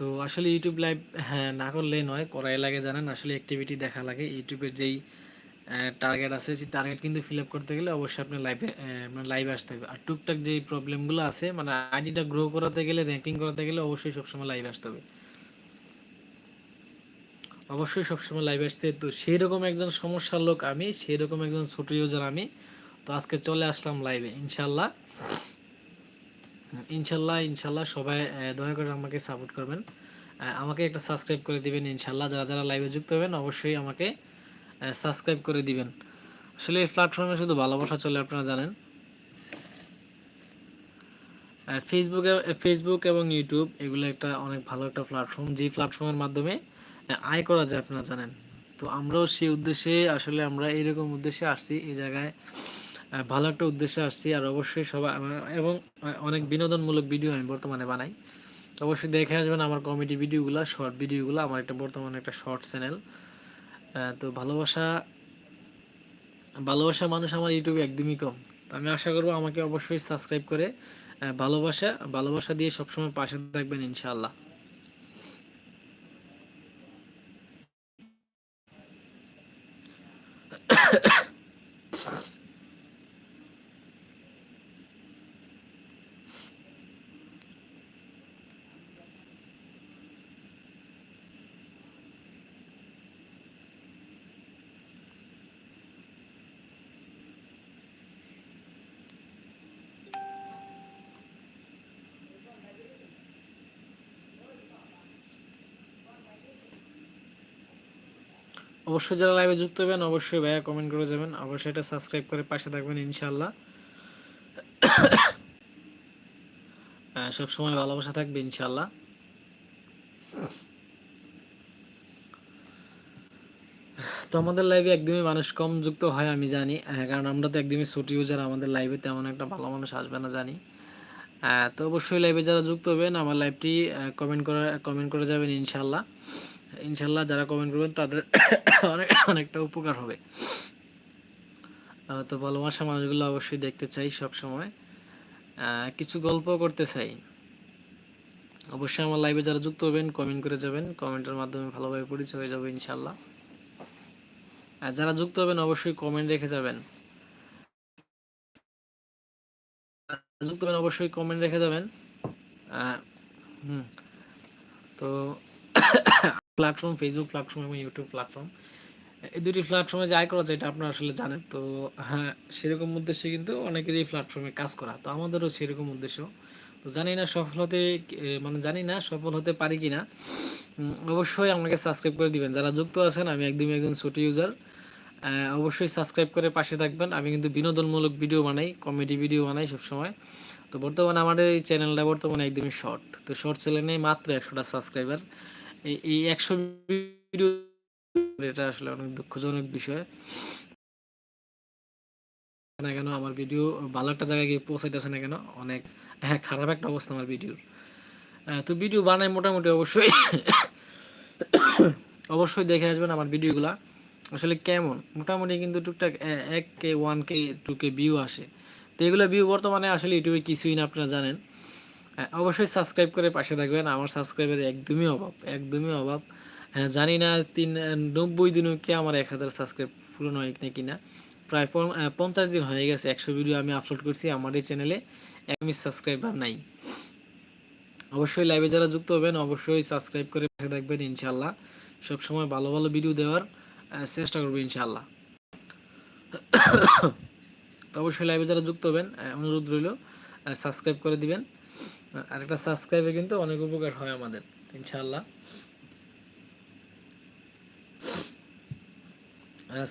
তো আসলে YouTube live হ্যাঁ না করলে নয়, করাই লাগে, জানেন? আসলে অ্যাক্টিভিটি দেখা লাগে। ইউটিউবের যেই টার্গেট আছে, সেই টার্গেট কিন্তু ফিল আপ করতে গেলে অবশ্যই আপনার লাইভে মানে লাইভে আসতে হবে। আর টুকটাক যেই প্রবলেমগুলো আছে মানে আইডিটা গ্রো করাতে গেলে র্যাঙ্কিং করাতে গেলে অবশ্যই সবসময় লাইভে আসতে হবে। অবশ্যই সবসময় লাইভে আসতে তো সেই রকম একজন সমস্যার লোক আমি সেই রকম একজন ছোট ইউজার আমি। তো আজকে চলে আসলাম লাইভে ইনশাল্লাহ ইনশাল্লাহ ইনশাল্লাহ সবাই দয়া করে আমাকে সাপোর্ট করবেন। আমাকে একটা সাবস্ক্রাইব করে দিবেন ইনশাল্লাহ। যারা যারা লাইভে যুক্ত হবেন অবশ্যই আমাকে সাবস্ক্রাইব করে দিবেন। আসলে এই প্ল্যাটফর্মে শুধু ভালোবাসা চলে, আপনারা জানেন। ফেসবুকে ফেসবুক এবং ইউটিউব এগুলো একটা অনেক ভালো একটা প্ল্যাটফর্ম যে প্ল্যাটফর্মের মাধ্যমে আয় করা যায়, আপনারা জানেন। তো আমরাও সেই উদ্দেশ্যে, আসলে আমরা এরকম উদ্দেশ্যে আসছি, এই জায়গায় ভালো একটা উদ্দেশ্যে আসছি। আর অবশ্যই সবাই এবং অনেক বিনোদনমূলক ভিডিও আমি বর্তমানে বানাই। অবশ্যই দেখে আসবেন আমার কমেডি ভিডিওগুলো শর্ট ভিডিওগুলো। আমার একটা বর্তমানে একটা শর্ট চ্যানেল তো ভালোবাসা ভালোবাসা মানুষ আমার ইউটিউবে একদমই কম। তো আমি আশা করব আমাকে অবশ্যই সাবস্ক্রাইব করে ভালোবাসা ভালোবাসা দিয়ে সবসময় পাশে থাকবেন ইনশাআল্লাহ। অবশ্যই যারা লাইভে যুক্ত হবেন, অবশ্যই ভাইয়া কমেন্ট করে যাবেন। অবশ্যই এটা সাবস্ক্রাইব করে পাশে থাকবেন, ইনশাআল্লাহ। সব সময় ভালোবাসা থাকবে, ইনশাআল্লাহ। তো আমাদের লাইভে একদমই মানুষ কম যুক্ত হয়, আমি জানি। কারণ আমরা তো একদমই ছোট ইউজার আমাদের লাইভে তেমন একটা ভালো মানুষ আসবে না, জানি। তো অবশ্যই লাইভে যারা যুক্ত হবেন, আমার লাইভটি কমেন্ট করে কমেন্ট করে যাবেন ইনশাল্লাহ ইনশাল্লাহ যারা কমেন্ট করবেন তাদের অনেক, অনেকটা উপকার হবে। তো ভালোবাসা মানুষগুলো অবশ্যই দেখতে চাই সব সময় কিছু গল্প করতে চাই। অবশ্যই আমার লাইভে যারা যুক্ত হবেন কমেন্ট করে যাবেন। কমেন্টের মাধ্যমে ভালোভাবে পরিচয় হয়ে যাবে ইনশাল্লাহ যারা যুক্ত হবেন, অবশ্যই কমেন্ট রেখে যাবেন। যুক্ত হবেন, অবশ্যই কমেন্ট রেখে যাবেন। হুম, তো প্ল্যাটফর্ম ফেসবুক প্ল্যাটফর্ম এবং ইউটিউব প্ল্যাটফর্ম এই দুটি প্ল্যাটফর্মে যে আয় করা যায় এটা আপনারা আসলে জানেন। তো হ্যাঁ সেরকম উদ্দেশ্যে কিন্তু অনেকেরই প্ল্যাটফর্মে কাজ করা। তো আমাদেরও সেরকম উদ্দেশ্য। তো জানি না সফল হতে মানে জানি না সফল হতে পারি কি না অবশ্যই আমাকে সাবস্ক্রাইব করে দিবেন। যারা যুক্ত আছেন, আমি একদমই একজন ছোট ইউজার অবশ্যই সাবস্ক্রাইব করে পাশে থাকবেন। আমি কিন্তু বিনোদনমূলক ভিডিও বানাই কমেডি ভিডিও বানাই সবসময়। তো বর্তমানে আমাদের এই চ্যানেলটা বর্তমানে একদমই শর্ট তো শর্ট চ্যানেলে মাত্র একশোটা সাবস্ক্রাইবার এই একশো ভিডিও এটা আসলে অনেক দুঃখজনক বিষয়। না কেন, আমার ভিডিও ভালো একটা জায়গায় গিয়ে পৌঁছাইতেছে না কেন? অনেক হ্যাঁ খারাপ একটা অবস্থা আমার ভিডিওর তো ভিডিও বানাই মোটামুটি অবশ্যই। অবশ্যই দেখে আসবেন আমার ভিডিওগুলা আসলে কেমন? মোটামুটি কিন্তু টুকটাক এক K one K two K view আসে। তো এগুলো ভিউ বর্তমানে আসলে ইউটিউবে কিছুই না, আপনারা জানেন। অবশ্যই সাবস্ক্রাইব করে পাশে থাকবেন। আমার সাবস্ক্রাইবের একদমই অভাব একদমই অভাব। হ্যাঁ জানি না তিন নব্বই দিনও কি আমার এক হাজার সাবস্ক্রাইব পূরণ হয় নাকি না প্রায় পঞ্চাশ দিন হয়ে গেছে, একশো ভিডিও আমি আপলোড করছি আমার এই চ্যানেলে একমি সাবস্ক্রাইবার নাই। অবশ্যই লাইভে যারা যুক্ত হবেন, অবশ্যই সাবস্ক্রাইব করে পাশে থাকবেন ইনশাল্লাহ সবসময় ভালো ভালো ভিডিও দেওয়ার চেষ্টা করব ইনশাল্লাহ তো অবশ্যই লাইভে যারা যুক্ত হবেন অনুরোধ রইল সাবস্ক্রাইব করে দিবেন। আর একটা সাবস্ক্রাইবে কিন্তু অনেক উপকার হয় আমাদের ইনশাল্লাহ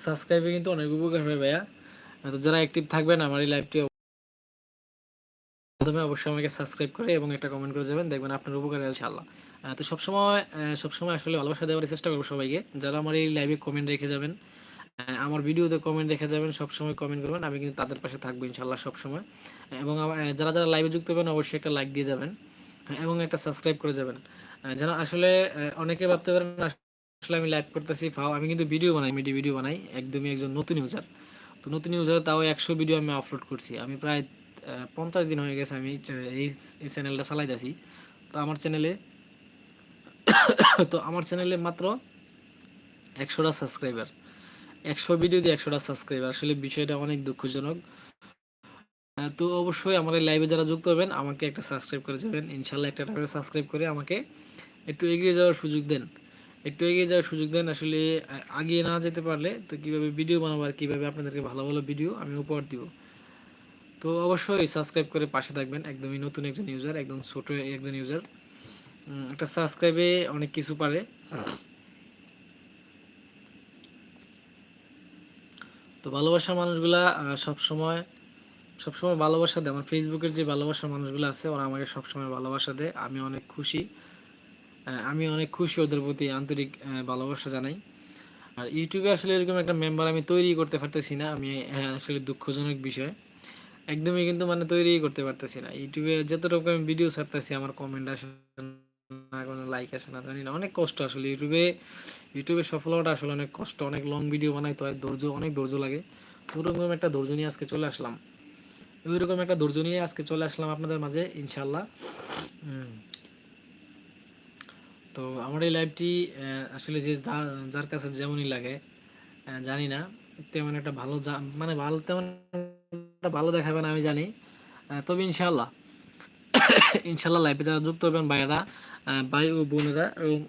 সাবস্ক্রাইবে কিন্তু অনেক উপকার হয় ভাইয়া। তো যারা অ্যাক্টিভ থাকবেন আমার এই লাইভটি প্রথমে অবশ্যই আমাকে সাবস্ক্রাইব করে এবং একটা কমেন্ট করে যাবেন দেখবেন আপনার উপকারে ইনশাআল্লাহ। আহ, তো সবসময় সবসময় আসলে ভালোবাসা দেওয়ার চেষ্টা করব সবাইকে। যারা আমার এই লাইভে কমেন্ট রেখে যাবেন আমার ভিডিওতে কমেন্ট রেখে যাবেন, সবসময় কমেন্ট করবেন, আমি কিন্তু তাদের পাশে থাকব ইনশাল্লাহ সবসময়। এবং যারা যারা লাইভে যুক্ত হবেন, অবশ্যই একটা লাইক দিয়ে যাবেন, এবং একটা সাবস্ক্রাইব করে যাবেন। যেন আসলে অনেকে ভাবতে পারেন, আসলে আমি লাইভ করতেছি, ফাও, আমি কিন্তু ভিডিও বানাই, মিডি ভিডিও বানাই, একদমই একজন নতুন ইউজার তো নতুন ইউজার তাও একশো ভিডিও আমি আপলোড করছি। আমি প্রায় পঞ্চাশ দিন হয়ে গেছে আমি এই চ্যা- এই এই চ্যানেলটা চালাইতেছি। তো আমার চ্যানেলে তো আমার চ্যানেলে মাত্র একশোটা সাবস্ক্রাইবার একশো ভিডিও দিয়ে একশোটা সাবস্ক্রাইবার আসলে বিষয়টা অনেক দুঃখজনক। তো অবশ্যই আমার লাইভে যারা যুক্ত হবেন, আমাকে একটা সাবস্ক্রাইব করে যাবেন। ইনশাল্লাহ একটা করে সাবস্ক্রাইব করে আমাকে একটু এগিয়ে যাওয়ার সুযোগ দেন। একটু এগিয়ে যাওয়ার সুযোগ দেন, আসলে আগিয়ে না যেতে পারলে তো কীভাবে ভিডিও বানাবো আর কীভাবে আপনাদেরকে ভালো ভালো ভিডিও আমি উপহার দিব। তো অবশ্যই সাবস্ক্রাইব করে পাশে থাকবেন, একদমই নতুন একজন ইউজার একদম ছোট একজন ইউজার একটা সাবস্ক্রাইবে অনেক কিছু পারে। ভালোবাসার মানুষগুলা সবসময় সবসময় ভালোবাসা দেয়। আমার ফেসবুকের যে ভালোবাসার মানুষগুলো আছে ওরা আমাকে সবসময় ভালোবাসা দেয়। আমি অনেক খুশি। আমি অনেক খুশি ওদের প্রতি আন্তরিক ভালোবাসা জানাই। আর ইউটিউবে আসলে এরকম একটা মেম্বার আমি তৈরি করতে পারতেছি না। আমি হ্যাঁ, আসলে দুঃখজনক বিষয়। একদমই কিন্তু মানে তৈরি করতে পারতেছি না। ইউটিউবে যতটুকু আমি ভিডিও ছাড়তেছি আমার কমেন্ট আসে না কোনো লাইক আসে না জানি না। অনেক কষ্ট আসলে ইউটিউবে। ইউটিউবে সফল হওয়াটা আসলে অনেক কষ্ট, অনেক লং ভিডিও বানাইতে হয় ধৈর্য, অনেক ধৈর্য লাগে। ওরকম একটা ধৈর্য নিয়ে আজকে চলে আসলাম। ওইরকম একটা ধৈর্য নিয়ে আজকে চলে আসলাম আপনাদের মাঝে ইনশাল্লাহ তো আমার এই লাইভটি আসলে যে যার- কাছে যেমনই লাগে জানি না, তেমন একটা ভালো মানে ভালো, তেমন একটা ভালো দেখাবে না, আমি জানি। তবে ইনশাল্লাহ ইনশাল্লাহ লাইভে যারা যুক্ত হবেন ভাইয়েরা ভাই ও বোনেরা, এবং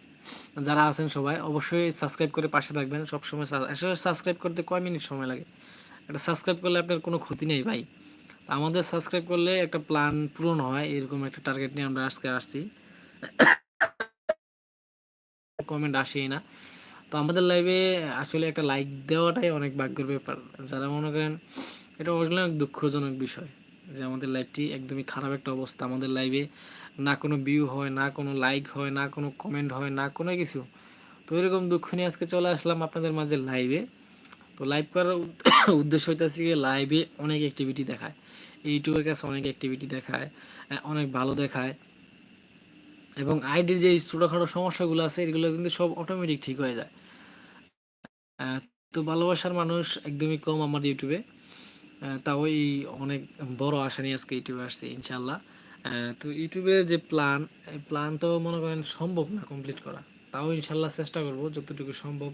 যারা আছেন সবাই, অবশ্যই সাবস্ক্রাইব করে পাশে থাকবেন। সবসময় আসলে সাবস্ক্রাইব করতে কয় মিনিট সময় লাগে? এটা সাবস্ক্রাইব করলে আপনার কোনো ক্ষতি নেই ভাই। আমাদের সাবস্ক্রাইব করলে একটা প্ল্যান পূরণ হয়, এরকম একটা টার্গেট নিয়ে আমরা আজকে আসছি। কমেন্ট আসেই না। তো আমাদের লাইভে আসলে একটা লাইক দেওয়াটাই অনেক ভাগ্যের ব্যাপার। যারা মনে করেন, এটা অনেক দুঃখজনক বিষয়। যে আমাদের লাইভটি একদমই খারাপ একটা অবস্থা। আমাদের লাইভে না কোনো ভিউ হয়, না কোনো লাইক হয়, না কোনো কমেন্ট হয়, না কোনো কিছু। তো এরকম দুঃখ নিয়ে আজকে চলে আসলাম আপনাদের মাঝে লাইভে তো লাইভ করার উদ্দেশ্য হইতেছে কি লাইভে অনেক অ্যাক্টিভিটি দেখায়। ইউটিউবের কাছে অনেক অ্যাক্টিভিটি দেখায় অনেক ভালো দেখায়। এবং আইডির যে ছোটোখাটো সমস্যাগুলো আছে, এগুলো কিন্তু সব অটোমেটিক ঠিক হয়ে যায়। তো ভালোবাসার মানুষ একদমই কম আমার ইউটিউবে আহ, তাও এই অনেক বড় আশা নিয়ে আজকে ইউটিউবে আসছে ইনশাল্লাহ তো ইউটিউবের যে প্ল্যান এই প্ল্যান তো মনে করেন সম্ভব না কমপ্লিট করা। তাও ইনশাল্লাহ চেষ্টা করব যতটুকু সম্ভব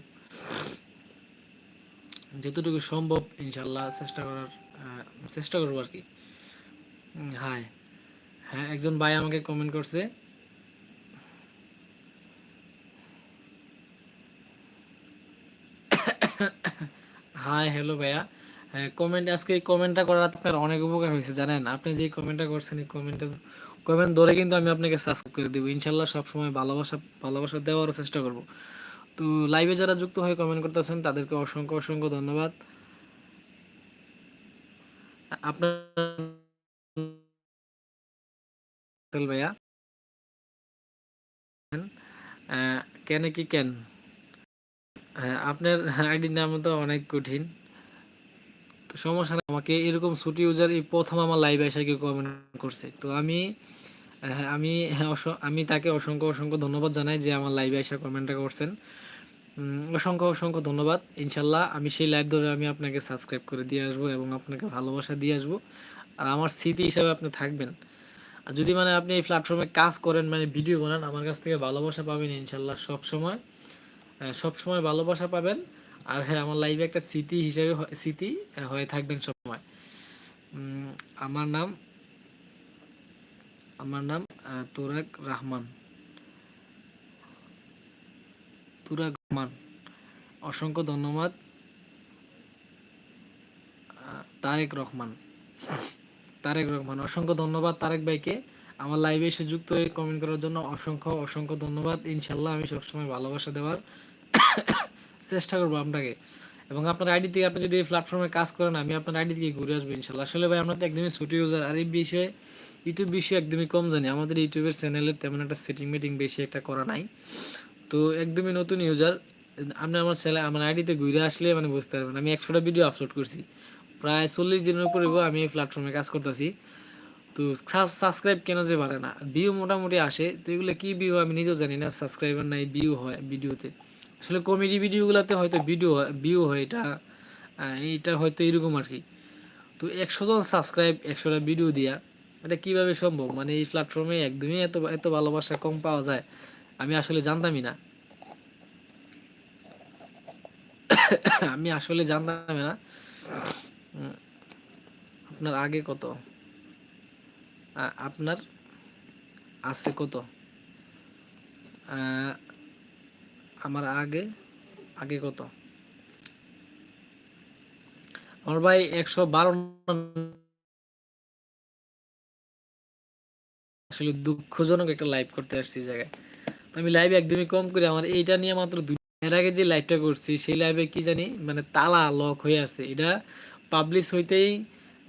যতটুকু সম্ভব ইনশাল্লাহ চেষ্টা করার চেষ্টা করব আর কি। হাই হ্যাঁ একজন ভাই আমাকে কমেন্ট করছে। হাই হ্যালো ভাইয়া। হ্যাঁ কমেন্ট আজকে এই কমেন্টটা করার আপনার অনেক উপকার হয়েছে, জানেন? আপনি যে কমেন্টটা করছেন, এই কমেন্টটা কমেন্ট ধরে কিন্তু আমি আপনাকে সাবস্ক্রাইব করে দেবো। ইনশাল্লাহ সবসময় ভালোবাসা ভালোবাসা দেওয়ারও চেষ্টা করব। তো লাইভে যারা যুক্ত হয়ে কমেন্ট করতেছেন, তাদেরকে অসংখ্য অসংখ্য ধন্যবাদ। আপনার ভাইয়া। কেন কি কেন? হ্যাঁ আপনার আইডির নাম তো অনেক কঠিন। সমস্যা আমাকে এরকম ছুটি ইউজার এই প্রথম আমার লাইভে এসে কেউ কমেন্ট করছে। তো আমি হ্যাঁ, আমি হ্যাঁ, আমি তাকে অসংখ্য অসংখ্য ধন্যবাদ জানাই যে আমার লাইভে এসে কমেন্টটা করছেন। অসংখ্য অসংখ্য ধন্যবাদ। ইনশাল্লাহ আমি সেই লাইভ ধরে আমি আপনাকে সাবস্ক্রাইব করে দিয়ে আসব এবং আপনাকে ভালোবাসা দিয়ে আসব। আর আমার স্মৃতি হিসাবে আপনি থাকবেন। আর যদি মানে আপনি এই প্ল্যাটফর্মে কাজ করেন মানে ভিডিও বানান আমার কাছ থেকে ভালোবাসা পাবেন ইনশাল্লাহ সব সময় সব সময় ভালোবাসা পাবেন। আর হ্যাঁ আমার লাইভে একটা স্মৃতি হিসেবে স্মৃতি হয়ে থাকবেন উম, আমার নাম আমার নাম তুরাক রহমান। তুরাক রহমান অসংখ্য ধন্যবাদ। তারেক রহমান। তারেক রহমান অসংখ্য ধন্যবাদ তারেক ভাইকে। আমার লাইভে এসে যুক্ত হয়ে কমেন্ট করার জন্য অসংখ্য অসংখ্য ধন্যবাদ। ইনশাল্লাহ আমি সবসময় ভালোবাসা দেওয়ার চেষ্টা করব আপনাকে। এবং আপনার আইডি থেকে আপনি যদি এই প্ল্যাটফর্মে কাজ করেন, আমি আপনার আইডি থেকে ঘুরে আসব ইনশাল্লাহ। আসলে ভাই, আমরা তো একদমই ছোট ইউজার আর এই বিষয়ে ইউটিউব বিষয়ে একদমই কম জানি। আমাদের ইউটিউবের চ্যানেলের তেমন একটা সেটিং মিটিং বেশি একটা করা নাই। তো একদমই নতুন ইউজার আপনি আমার চ্যানেল আমার আইডিতে ঘুরে আসলে মানে বুঝতে পারবেন। আমি একশোটা ভিডিও আপলোড করছি। প্রায় চল্লিশ দিনের উপরে আমি এই প্ল্যাটফর্মে কাজ করতেছি। তো সাবস্ক্রাইব কেন যে বাড়ে না? ভিউ মোটামুটি আসে। তো এগুলো কি ভিউ আমি নিজেও জানি না। সাবস্ক্রাইবার নাই ভিউ হয় ভিডিওতে আসলে কমেডি ভিডিওগুলোতে হয়তো ভিডিও ভিউ হয় এটা এইটা হয়তো এরকম আর কি। তো একশো জন সাবস্ক্রাইব একশোটা ভিডিও দিয়া, এটা কীভাবে সম্ভব? মানে এই প্ল্যাটফর্মে একদমই এত এত ভালোবাসা কম পাওয়া যায়, আমি আসলে জানতামই না। আমি আসলে জানতাম না। আপনার আগে কত? আপনার আছে কত? আমার আগে আগে কত? আমার ভাই একশো বারো আসলে দুঃখজনক একটা লাইভ করতে আসছি জায়গায়। আমি লাইভ একদমই কম করি, আমার এইটা নিয়ে মাত্র দুই এর আগে যে লাইভটা করছি, সেই লাইভে কি জানি মানে তালা লক হয়ে আছে। এটা পাবলিশ হইতেই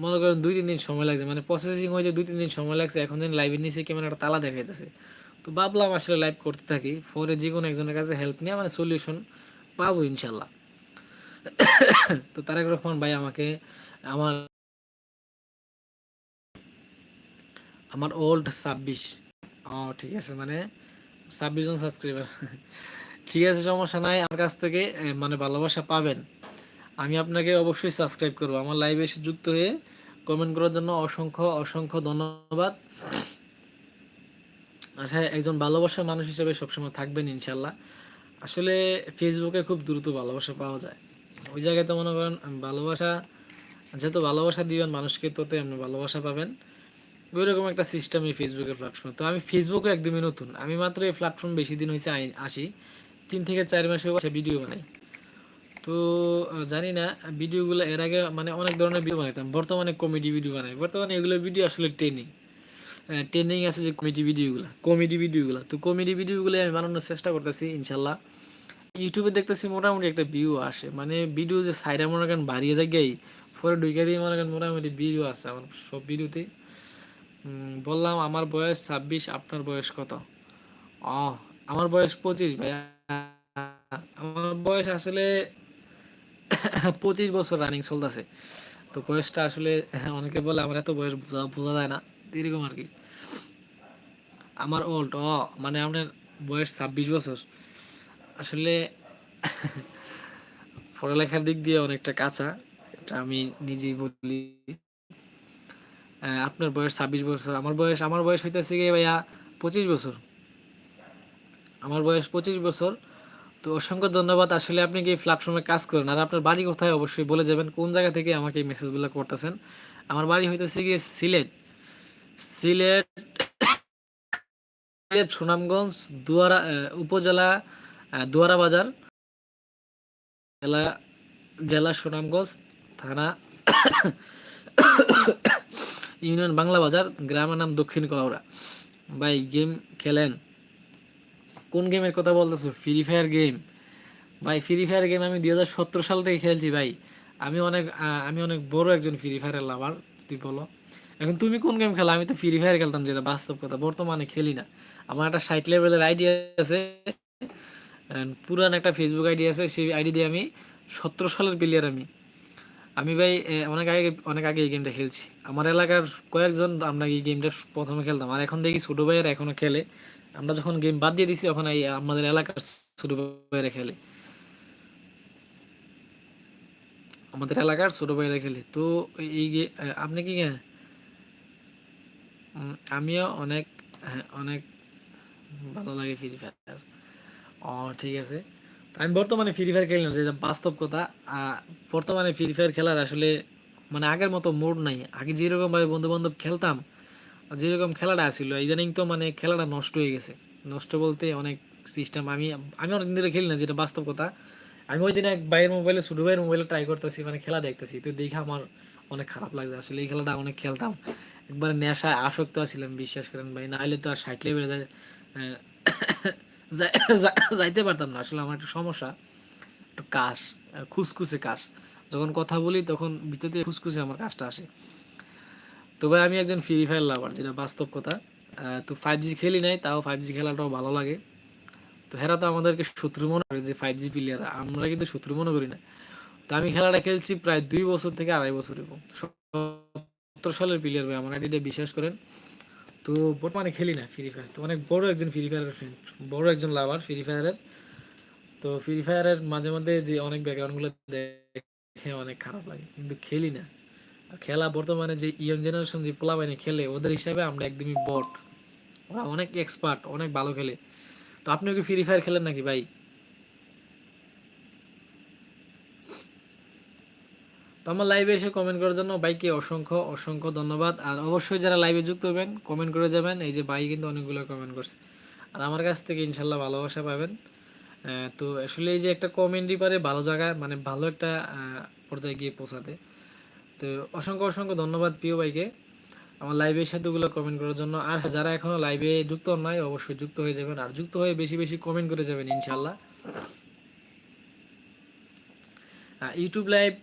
মনে করেন দুই তিন দিন সময় লাগছে মানে প্রসেসিং হইতে দুই তিন দিন সময় লাগছে, এখন যেন লাইভের নিচে কেমন একটা তালা দেখাইতেছে। তো ভাবলাম আসলে লাইভ করতে থাকি। পরে যে কোনো একজনের কাছে হেল্প নিয়ে মানে সলিউশন পাবো ইনশাল্লাহ তো তারেক রহমান ভাই আমাকে আমার আমার ওল্ড ছাব্বিশ। ও, ঠিক আছে মানে ছাব্বিশ জন সাবস্ক্রাইবার ঠিক আছে, সমস্যা নাই, আমার কাছ থেকে মানে ভালোবাসা পাবেন। আমি আপনাকে অবশ্যই সাবস্ক্রাইব করব। আমার লাইভে এসে যুক্ত হয়ে কমেন্ট করার জন্য অসংখ্য অসংখ্য ধন্যবাদ। আর হ্যাঁ একজন ভালোবাসার মানুষ হিসেবে সবসময় থাকবেন ইনশাল্লাহ। আসলে ফেসবুকে খুব দ্রুত ভালোবাসা পাওয়া যায়। ওই জায়গায় তো মনে করেন ভালোবাসা, যত ভালোবাসা দিবেন মানুষকে তত আপনি ভালোবাসা পাবেন। ওই রকম একটা সিস্টেম এই ফেসবুকের প্ল্যাটফর্ম তো আমি ফেসবুকে একদমই নতুন। আমি মাত্র এই প্ল্যাটফর্ম বেশি দিন হয়েছে আসি। তিন থেকে চার মাসে ভিডিও বানাই। তো জানি না ভিডিওগুলো এর আগে মানে অনেক ধরনের ভিডিও বানাইতাম। বর্তমানে কমেডি ভিডিও বানাই। বর্তমানে এগুলো ভিডিও আসলে ট্রেনিং ট্রেনিং আছে যে কমেডি ভিডিওগুলো কমেডি ভিডিওগুলো তো কমেডি ভিডিওগুলো আমি বানানোর চেষ্টা করতেছি, ইনশাল্লাহ। ইউটিউবে দেখতেছি মোটামুটি একটা ভিউ আসে। মানে ভিডিও যে সাইডে মনে করেন বাড়িয়ে যায় গেই পরে ঢুকে দিয়ে মনে করেন মোটামুটি ভিডিও আছে আমার সব ভিডিওতে বললাম, আমার বয়স ছাব্বিশ, আপনার বয়স কত? আমার বয়স পঁচিশ ভাইয়া। আমার বয়স আসলে পঁচিশ বছর রানিং চলতেছে। তো বয়সটা আসলে অনেকে বলে, আমার এত বয়স বোঝা যায় না। এরকম আর কি। আমার ওল্ড ও মানে আপনার বয়স ছাব্বিশ বছর। আসলে পড়ালেখার দিক দিয়ে অনেকটা কাঁচা, এটা আমি নিজেই বলি। আপনার বয়স ছাব্বিশ বছর, আমার বয়স আমার বয়স হইতেছে গিয়ে ভাইয়া পঁচিশ বছর। আমার বয়স পঁচিশ বছর, তো অসংখ্য ধন্যবাদ। আসলে আপনি কি প্ল্যাটফর্মে কাজ করেন? আর আপনার বাড়ি কোথায়? অবশ্যই বলে যাবেন। কোন জায়গা থেকে আমাকে এই মেসেজগুলো করতেছেন? আমার বাড়ি হইতেছে গিয়ে সিলেট। সিলেট সুনামগঞ্জ, দুয়ারা উপজেলা দুয়ারা বাজার, জেলা জেলা সুনামগঞ্জ, থানা, ইউনিয়ন বাংলা বাজার, গ্রামের নাম দক্ষিণ কলাউড়া। ভাই, গেম খেলেন? কোন গেমের কথা বলতেছো? ফ্রি ফায়ার গেম ভাই ফ্রি ফায়ার গেম আমি দুই হাজার সতেরো সাল থেকে খেলছি ভাই। আমি অনেক আমি অনেক বড় একজন ফ্রি ফায়ারের লাভার যদি বলো। এখন তুমি কোন গেম খেলো? আমি তো ফ্রি ফায়ার খেলতাম, যেটা বাস্তব কথা। বর্তমানে খেলি না। আমার একটা সাইট লেভেলের আইডিয়া আছে পুরান একটা ফেসবুক আইডি আছে সেই আইডি দিয়ে আমি সতেরো সালের প্লেয়ার আমি। আমি ভাই অনেক আগে অনেক আগে এই গেমটা খেলছি। আমার এলাকার কয়েকজন আমরা এই গেমটা প্রথমে খেলতাম। আর এখন দেখি ছোটো ভাইয়েরা এখনও খেলে। আমরা যখন গেম বাদ দিয়ে দিছি তখন এই আমাদের এলাকার ছোট ভাইয়েরা খেলে। আমাদের এলাকার ছোট ভাইয়েরা খেলে। তো এই আপনি কি আমিও অনেক হ্যাঁ, অনেক ভালো লাগে ফ্রি ফায়ার ও ঠিক আছে। আমি বর্তমানে ফ্রি ফায়ার খেলি না যেটা বাস্তব কথা বর্তমানে ফ্রি ফায়ার খেলার আসলে মানে আগের মতো মোড নাই। আগে যেরকম ভাবে বন্ধু বান্ধব খেলতাম, যেরকম খেলাটা ছিল ইদানিং তো মানে খেলাটা নষ্ট হয়ে গেছে। নষ্ট বলতে অনেক সিস্টেম আমি আমি অনেকদিন ধরে খেলি না, যেটা বাস্তব কথা। আমি ওই দিন এক ভাইয়ের মোবাইলে ছোটো ভাইয়ের মোবাইলে ট্রাই করতেছি মানে খেলা দেখতেছি। তো দেখে আমার অনেক খারাপ লাগছে, আসলে এই খেলাটা অনেক খেলতাম। একবার নেশায় আসক্ত ছিলাম বিশ্বাস করেন ভাই, নাহলে তো আর ষাট লেভেলে যাইতে পারতাম না। আসলে আমার একটু সমস্যা। একটু কাশ খুসখুসে কাশ। যখন কথা বলি তখন ভিতর থেকে খুসখুসে আমার কাজটা আসে। তো ভাই, আমি একজন ফ্রি ফায়ার লাভার যেটা বাস্তব কথা। তো ফাইভ জি খেলি নাই, তাও ফাইভ জি খেলাটাও ভালো লাগে। তো হেরা তো আমাদেরকে শত্রু মনে করে যে ফাইভ জি প্লেয়ার আমরা কিন্তু শত্রু মনে করি না। তো আমি খেলাটা খেলছি প্রায় দুই বছর থেকে আড়াই বছর এবং সত্তর সালের প্লেয়ার ভাই, আমার আইডিটা বিশ্বাস করেন। তো বর্তমানে খেলি না ফ্রি ফায়ার তো অনেক বড় একজন ফ্রি ফায়ারের ফ্রেন্ড বড় একজন লাভার ফ্রি ফায়ারের তো ফ্রি ফায়ারের মাঝে মধ্যে যে অনেক ব্যাকগ্রাউন্ডগুলো দেখে অনেক খারাপ লাগে, কিন্তু খেলি না। খেলা বর্তমানে যে ইয়ং জেনারেশন যে পোলাবাইনে খেলে, ওদের হিসাবে আমরা একদমই বট ওরা অনেক এক্সপার্ট অনেক ভালো খেলে। তো আপনিও কি ফ্রি ফায়ার খেলেন নাকি ভাই? তো আমার লাইভে এসে কমেন্ট করার জন্য বাইকে অসংখ্য অসংখ্য ধন্যবাদ। আর অবশ্যই যারা লাইভে যুক্ত হবেন কমেন্ট করে যাবেন। এই যে ভাই কিন্তু অনেকগুলো কমেন্ট করছে। আর আমার কাছ থেকে ইনশাল্লাহ ভালোবাসা পাবেন। তো আসলে এই যে একটা কমেন্টই পারে ভালো জায়গায় মানে ভালো একটা পর্যায়ে গিয়ে পৌঁছাতে। তো অসংখ্য অসংখ্য ধন্যবাদ প্রিয় ভাইকে আমার লাইভে সাথেগুলো কমেন্ট করার জন্য। আর যারা এখনও লাইভে যুক্ত নয় অবশ্যই যুক্ত হয়ে যাবেন। আর যুক্ত হয়ে বেশি বেশি কমেন্ট করে যাবেন ইনশাল্লাহ ইউটিউব লাইভ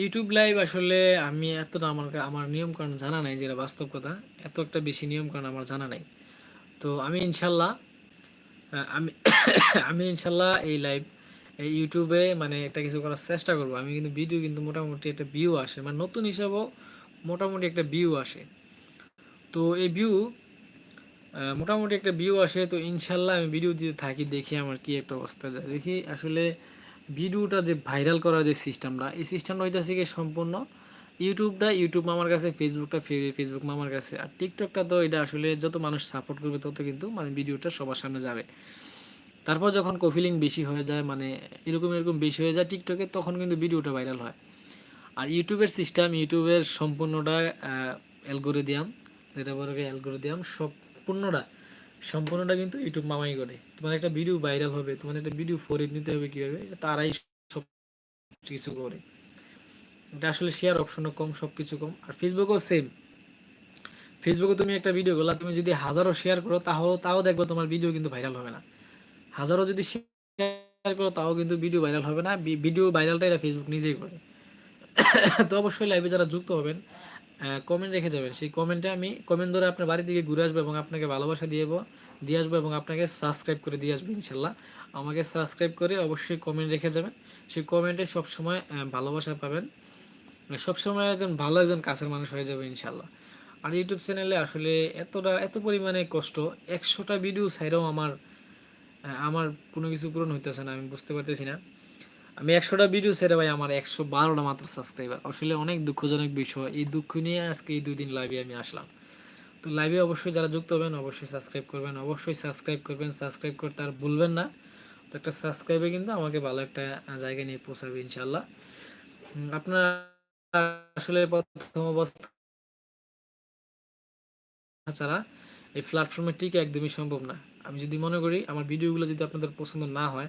ইউটিউব লাইভ আসলে আমি এতটা আমার আমার নিয়ম কারণ জানা নাই, যেটা বাস্তব কথা, এত একটা বেশি নিয়ম কারণ আমার জানা নাই। তো আমি ইনশাল্লাহ আমি আমি ইনশাল্লাহ এই লাইভ এই ইউটিউবে মানে একটা কিছু করার চেষ্টা করব। আমি কিন্তু ভিডিও কিন্তু মোটামুটি একটা ভিউ আসে মানে নতুন হিসাবেও মোটামুটি একটা ভিউ আসে। তো এই ভিউ মোটামুটি একটা ভিউ আসে, তো ইনশাল্লাহ আমি ভিডিও দিতে থাকি, দেখি আমার কি একটা অবস্থা যায়। দেখি আসলে ভিডিওটা যে ভাইরাল করার যে সিস্টেমটা এই সিস্টেমটা হইতেছে কি সম্পূর্ণ ইউটিউবটা ইউটিউব মামার কাছে ফেসবুকটা ফেসবুক মামার কাছে। আর টিকটকটা তো এটা আসলে যত মানুষ সাপোর্ট করবে, তত কিন্তু মানে ভিডিওটা সবার সামনে যাবে। তারপর যখন কফিলিং বেশি হয়ে যায় মানে এরকম এরকম বেশি হয়ে যায় টিকটকে তখন কিন্তু ভিডিওটা ভাইরাল হয়। আর ইউটিউবের সিস্টেম ইউটিউবের সম্পূর্ণটা অ্যালগোরিদিয়াম যেটা বলে অ্যালগোরিদিয়াম সম্পূর্ণটা সম্পূর্ণটা কিন্তু ইউটিউব মামাই করে। তোমার একটা ভিডিও ভাইরাল হবে, তোমার একটা ভিডিও ফরিদ নিতে হবে কীভাবে তারাই সব কিছু করে। এটা আসলে শেয়ার অপশনও কম সব কিছু কম। আর ফেসবুকও সেম ফেসবুকে তুমি একটা ভিডিও করলা তুমি যদি হাজারো শেয়ার করো, তাহলে তাও দেখবে তোমার ভিডিও কিন্তু ভাইরাল হবে না। হাজারো যদি শেয়ার করো, তাও কিন্তু ভিডিও ভাইরাল হবে না। ভিডিও ভাইরালটা এটা ফেসবুক নিজেই করে। তো অবশ্যই লাইভে যারা যুক্ত হবেন কমেন্ট রেখে যাবেন। সেই কমেন্টে আমি কমেন্ট ধরে আপনার বাড়ি দিকে ঘুরে আসব এবং আপনাকে ভালোবাসা দিয়ে দিয়ে আসব এবং আপনাকে সাবস্ক্রাইব করে দিয়ে আসব ইনশাল্লাহ। আমাকে সাবস্ক্রাইব করে অবশ্যই কমেন্ট রেখে যাবেন। সেই কমেন্টে সবসময় ভালোবাসা পাবেন। সবসময় একজন ভালো একজন কাছের মানুষ হয়ে যাবে ইনশাল্লাহ। আর ইউটিউব চ্যানেলে আসলে এতটা, এত পরিমাণে কষ্ট, একশোটা ভিডিও ছাইরেও আমার আমার কোনো কিছু পূরণ হইতেছে না, আমি বুঝতে পারতেছি না। আমি একশোটা ভিডিও ছেড়ে ভাই আমার একশো বারোটা মাত্র সাবস্ক্রাইবার আসলে অনেক দুঃখজনক বিষয়। এই দুঃখ নিয়ে আজকে এই দুই দিন লাইভে আমি আসলাম। তো লাইভে অবশ্যই যারা যুক্ত হবেন অবশ্যই সাবস্ক্রাইব করবেন অবশ্যই সাবস্ক্রাইব করবেন। সাবস্ক্রাইব করতে আর ভুলবেন না। তো একটা সাবস্ক্রাইবে কিন্তু আমাকে ভালো একটা আহ, জায়গায় নিয়ে পৌঁছাবে ইনশাল্লাহ আপনার আসলে প্রথম অবস্থা ছাড়া এই প্ল্যাটফর্মে টিকে একদমই সম্ভব না। আমি যদি মনে করি আমার ভিডিওগুলো যদি আপনাদের পছন্দ না হয়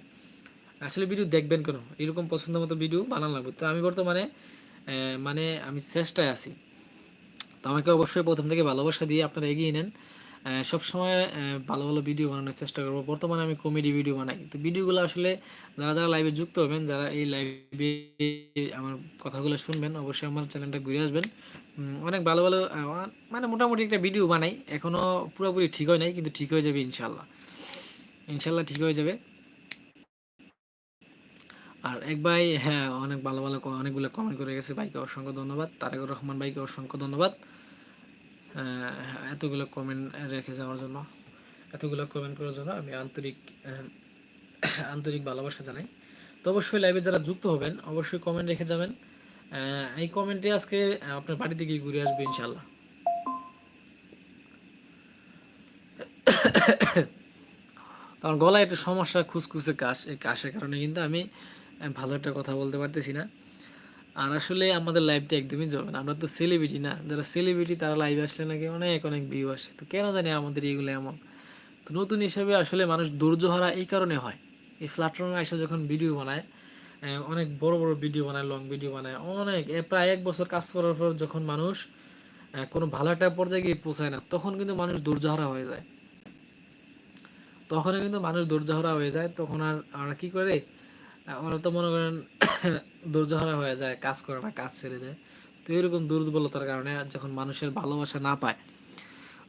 আসলে ভিডিও দেখবেন কেন? এরকম পছন্দ মতো ভিডিও বানানো লাগবে। তো আমি বর্তমানে মানে আমি চেষ্টায় আছি। তো আমাকে অবশ্যই প্রথম থেকে ভালোবাসা দিয়ে আপনারা এগিয়ে নেন। সবসময় ভালো ভালো ভিডিও বানানোর চেষ্টা করব। বর্তমানে আমি কমেডি ভিডিও বানাই। তো ভিডিওগুলো আসলে যারা যারা লাইভে যুক্ত হবেন, যারা এই লাইভে আমার কথাগুলো শুনবেন, অবশ্যই আমার চ্যানেলটা ঘুরে আসবেন। অনেক ভালো ভালো মানে মোটামুটি একটা ভিডিও বানাই। এখনও পুরোপুরি ঠিক হয় নাই, কিন্তু ঠিক হয়ে যাবে ইনশাল্লাহ ইনশাল্লাহ ঠিক হয়ে যাবে। আর এক ভাই হ্যাঁ অনেক ভালো ভালো অনেকগুলো কমেন্ট করে গেছে। ভাইকে অসংখ্য ধন্যবাদ। তারেকুর রহমান ভাইকে অসংখ্য ধন্যবাদ। এতগুলো কমেন্ট রেখে যাওয়ার জন্য, এতগুলো কমেন্ট করার জন্য আমি আন্তরিক আন্তরিক ভালোবাসা জানাই। তো অবশ্যই লাইভে যারা যুক্ত হবেন, অবশ্যই কমেন্ট রেখে যাবেন। এই কমেন্টে আজকে আপনার বাড়িতে গিয়ে ঘুরে আসবে ইনশাল্লাহ আমার গলায় একটু সমস্যা খুসখুসে কাশ এই কাশের কারণে কিন্তু আমি ভালো একটা কথা বলতে পারতেছি না। আর আসলে আমাদের লাইভটা একদমই যাবে না। আমরা তো সেলিব্রিটি না। যারা সেলিব্রিটি তারা লাইভে আসলে নাকি অনেক অনেক ভিউ আসে। তো কেন জানি আমাদের এগুলো এমন? তো নতুন হিসাবে আসলে মানুষ ধৈর্য হারা এই কারণে হয়। এই প্ল্যাটফর্মে এসে যখন ভিডিও বানায় অনেক বড় বড় ভিডিও বানায় লং ভিডিও বানায়, অনেক প্রায় এক বছর কাজ করার পর যখন মানুষ কোনো ভালো একটা পর্যায়ে গিয়ে পৌঁছায় না, তখন কিন্তু মানুষ ধৈর্য হারা হয়ে যায়। তখন কিন্তু মানুষ ধৈর্যহারা হয়ে যায়। তখন আর আমরা কি করে? আহ, ওরা তো মনে করেন ধৈর্যহারা হয়ে যায় কাজ করে না কাজ ছেড়ে দেয়। তো এরকম দুর্বলতার কারণে যখন মানুষের ভালোবাসা না পায়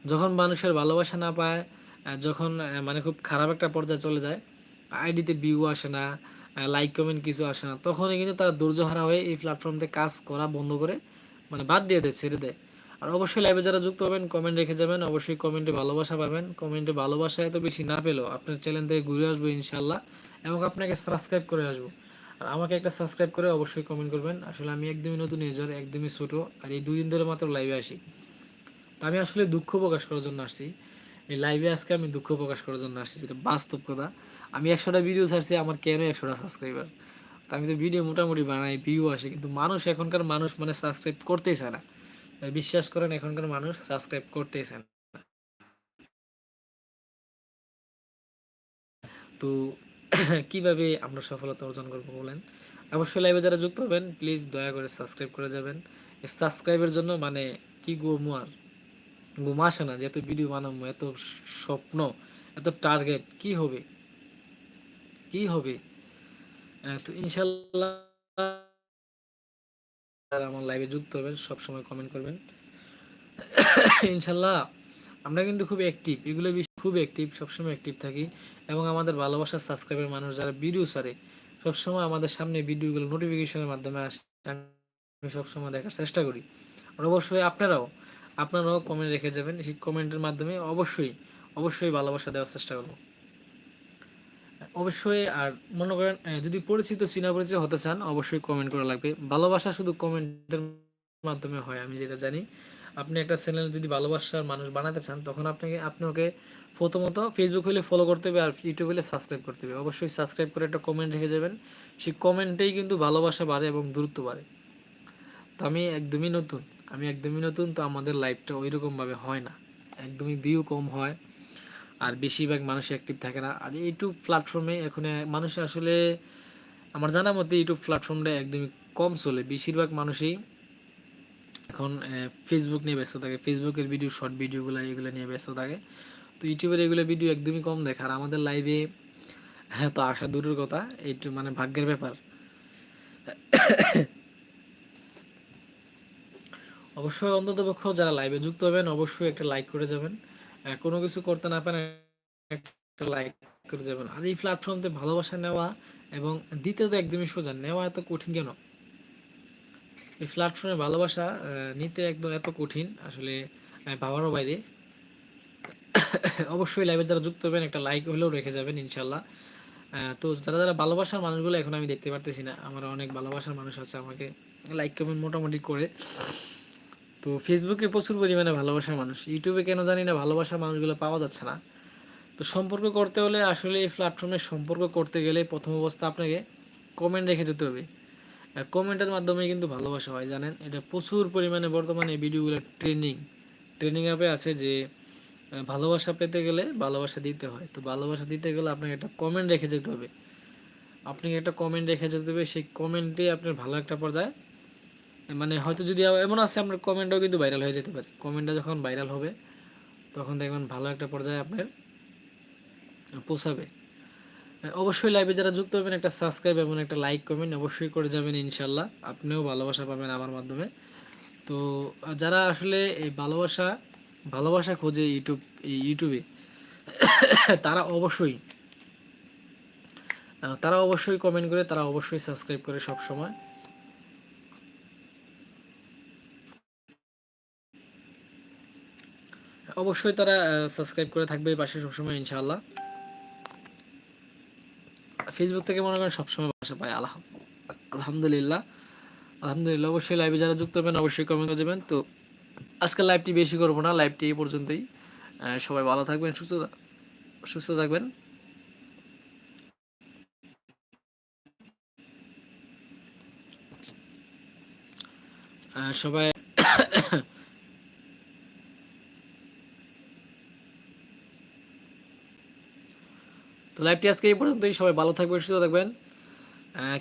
যখন মানুষের ভালোবাসা না পায় যখন মানে খুব খারাপ একটা পর্যায়ে চলে যায় আইডিতে ভিউ আসে না লাইক কমেন্ট কিছু আসে না তখনই কিন্তু তারা ধৈর্যহারা হয়ে এই প্ল্যাটফর্মতে কাজ করা বন্ধ করে মানে বাদ দিয়ে দেয় ছেড়ে দেয়। আর অবশ্যই লাইভে যারা যুক্ত হবেন কমেন্ট রেখে যাবেন, অবশ্যই কমেন্টে ভালোবাসা পাবেন। কমেন্টে ভালোবাসা এত বেশি না পেলেও আপনার চ্যানেল থেকে ঘুরে আসব ইনশাল্লাহ এবং আপনাকে সাবস্ক্রাইব করে আসব। আর আমাকে একটা সাবস্ক্রাইব করে অবশ্যই কমেন্ট করবেন। আসলে আমি একদমই নতুন ইউজার একদমই ছোট আর এই দুই দিন ধরে মাত্র লাইভে আসি তো আমি আসলে দুঃখ প্রকাশ করার জন্য আসছি। এই লাইভে আজকে আমি দুঃখ প্রকাশ করার জন্য আসছি, যেটা বাস্তব কথা। আমি একশোটা ভিডিও ছাড়ছি, আমার কেন একশোটা সাবস্ক্রাইবার তো আমি তো ভিডিও মোটামুটি বানাই ভিউ আসে, কিন্তু মানুষ এখনকার মানুষ মানে সাবস্ক্রাইব করতেই চায় না। বিশ্বাস করেন, এখনকার মানুষ সাবস্ক্রাইব করতেই চায় না। তো কীভাবে আমরা সফলতা অর্জন করব বলেন? অবশ্যই লাইভে যারা যুক্ত হবেন প্লিজ দয়া করে সাবস্ক্রাইব করে যাবেন। সাবস্ক্রাইবের জন্য মানে কি ঘুম আর ঘুম আসে না যে এত ভিডিও বানাবো এত স্বপ্ন, এত টার্গেট কি হবে? কি হবে? তো ইনশাল্লাহ যারা আমার লাইভে যুক্ত হবেন, সবসময় কমেন্ট করবেন। ইনশাল্লাহ আমরা কিন্তু খুব অ্যাক্টিভ এগুলো খুব অ্যাক্টিভ সবসময় অ্যাক্টিভ থাকি। এবং আমাদের ভালোবাসার সাবস্ক্রাইবের মানুষ যারা ভিডিও সারে সবসময় আমাদের সামনে ভিডিওগুলো নোটিফিকেশনের মাধ্যমে আসে, আমি সবসময় দেখার চেষ্টা করি। আর অবশ্যই আপনারাও আপনারাও কমেন্ট রেখে যাবেন, সেই কমেন্টের মাধ্যমে অবশ্যই অবশ্যই ভালোবাসা দেওয়ার চেষ্টা করব। অবশ্যই, আর মনে করেন যদি পরিচিত চীনা পরিচয় হতে চান, অবশ্যই কমেন্ট করা লাগবে। ভালোবাসা শুধু কমেন্টের মাধ্যমে হয়, আমি যেটা জানি। আপনি একটা চ্যানেল যদি ভালোবাসার মানুষ বানাতে চান, তখন আপনাকে আপনাকে প্রথমত ফেসবুক হলে ফলো করতে হবে, আর ইউটিউব হলে সাবস্ক্রাইব করতে হবে। অবশ্যই সাবস্ক্রাইব করে একটা কমেন্ট রেখে যাবেন। সেই কমেন্টেই কিন্তু ভালোবাসা বাড়ে এবং দূরত্ব বাড়ে। তো আমি একদমই নতুন, আমি একদমই নতুন, তো আমাদের লাইফটা ওই রকমভাবে হয় না। একদমই ভিউ কম হয়। আর বেশিরভাগ মানুষ অ্যাক্টিভ থাকে না। আর ইউটিউব প্ল্যাটফর্মে এখন মানুষ আসলে, আমার জানা মতে ইউটিউব প্ল্যাটফর্মটা একদমই কম চলে। বেশিরভাগ মানুষই এখন ফেসবুক নিয়ে ব্যস্ত থাকে। ফেসবুকের ভিডিও শর্ট ভিডিওগুলো এগুলো নিয়ে ব্যস্ত থাকে। তো ইউটিউবের এগুলো ভিডিও একদমই কম দেখে। আর আমাদের লাইভে হ্যাঁ তো আসা দূরের কথা। এইটু মানে ভাগ্যের ব্যাপার। অবশ্যই অন্তত পক্ষ যারা লাইভে যুক্ত হবেন, অবশ্যই একটা লাইক করে যাবেন। কোনো কিছু করতে না পারেন একটা লাইক করে যাবেন। আর এই প্ল্যাটফর্মতে ভালোবাসা নেওয়া এবং দিতে তো একদমই সোজা, নেওয়া এত কঠিন কেন? এই প্ল্যাটফর্মে ভালোবাসা নিতে একদম এত কঠিন, আসলে ভাবারও বাইরে। অবশ্যই লাইভে যারা যুক্ত হবেন, একটা লাইক হলেও রেখে যাবেন, ইনশাল্লাহ। তো যারা যারা ভালোবাসার মানুষগুলো এখন আমি দেখতে পারতেছি না, আমার অনেক ভালোবাসার মানুষ আছে, আমাকে লাইক কমেন্ট মোটামুটি করে। তো ফেসবুকে প্রচুর পরিমাণে ভালোবাসার মানুষ। ইউটিউবে কেন জানি না ভালোবাসার মানুষগুলো পাওয়া যাচ্ছে না। তো সম্পর্ক করতে হলে আসলে এই প্ল্যাটফর্মে সম্পর্ক করতে গেলে প্রথম অবস্থা আপনাকে কমেন্ট রেখে যেতে হবে। কমেন্টের মাধ্যমে কিন্তু ভালোবাসা হয়, জানেন? এটা প্রচুর পরিমাণে বর্তমানে ভিডিওগুলো ট্রেনিং ট্রেনিং অ্যাপে আছে যে ভালোবাসা পেতে গেলে ভালোবাসা দিতে হয়। তো ভালোবাসা দিতে গেলে আপনাকে একটা কমেন্ট রেখে যেতে হবে। আপনাকে একটা কমেন্ট রেখে যেতে হবে, সেই কমেন্টে আপনার ভালো একটা পর্যায়ে মানে হয়তো যদি এমন আছে, আপনার কমেন্টও কিন্তু ভাইরাল হয়ে যেতে পারে। কমেন্টটা যখন ভাইরাল হবে, তখন দেখবেন ভালো একটা পর্যায়ে আপনার পৌঁছাবে। অবশ্যই লাইভে যারা যুক্ত হবেন, একটা সাবস্ক্রাইব এবং একটা লাইক কমেন্ট অবশ্যই করে যাবেন ইনশাল্লাহ আপনিও ভালোবাসা পাবেন আমার মাধ্যমে। তো, যারা আসলে এই ভালোবাসা ভালোবাসা খোঁজে ইউটিউব ইউটিউবে, তারা অবশ্যই তারা অবশ্যই কমেন্ট করে, তারা অবশ্যই সাবস্ক্রাইব করে সব সময় অবশ্যই তারা সাবস্ক্রাইব করে থাকবে পাশে সবসময়, ইনশাআল্লাহ। ফেসবুক থেকে মনে করেন সবসময় বাসা পায়, আলহাম, আলহামদুলিল্লাহ। আলহামদুলিল্লাহ, অবশ্যই লাইভে যারা যুক্ত হবেন, অবশ্যই কমেন্ট করে তো, আজকে লাইভটি বেশি করব না লাইভটি এই পর্যন্তই। সবাই ভালো থাকবেন, সুস্থ সুস্থ থাকবেন। সবাই লাইভটি আজকে এই পর্যন্তই। সবাই ভালো থাকবেন, সুস্থ থাকবেন।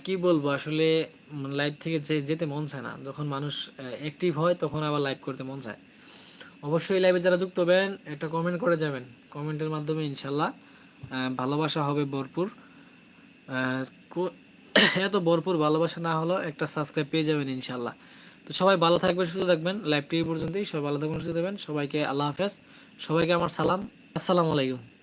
কি বলব, আসলে লাইভ থেকে যে- যেতে মন চায় না। যখন মানুষ অ্যাক্টিভ হয়, তখন আবার লাইভ করতে মন চায়। অবশ্যই লাইভে যারা যুক্ত হবেন, একটা কমেন্ট করে যাবেন। কমেন্টের মাধ্যমে ইনশাল্লাহ ভালোবাসা হবে ভরপুর। এত ভরপুর ভালোবাসা না হলেও একটা সাবস্ক্রাইব পেয়ে যাবেন ইনশাল্লাহ তো সবাই ভালো থাকবেন, সুস্থ থাকবেন। লাইভটি এই পর্যন্তই। সবাই ভালো থাকবেন, সুস্থ থাকবেন। সবাইকে আল্লাহ হাফেজ। সবাইকে আমার সালাম। আসসালামু আলাইকুম।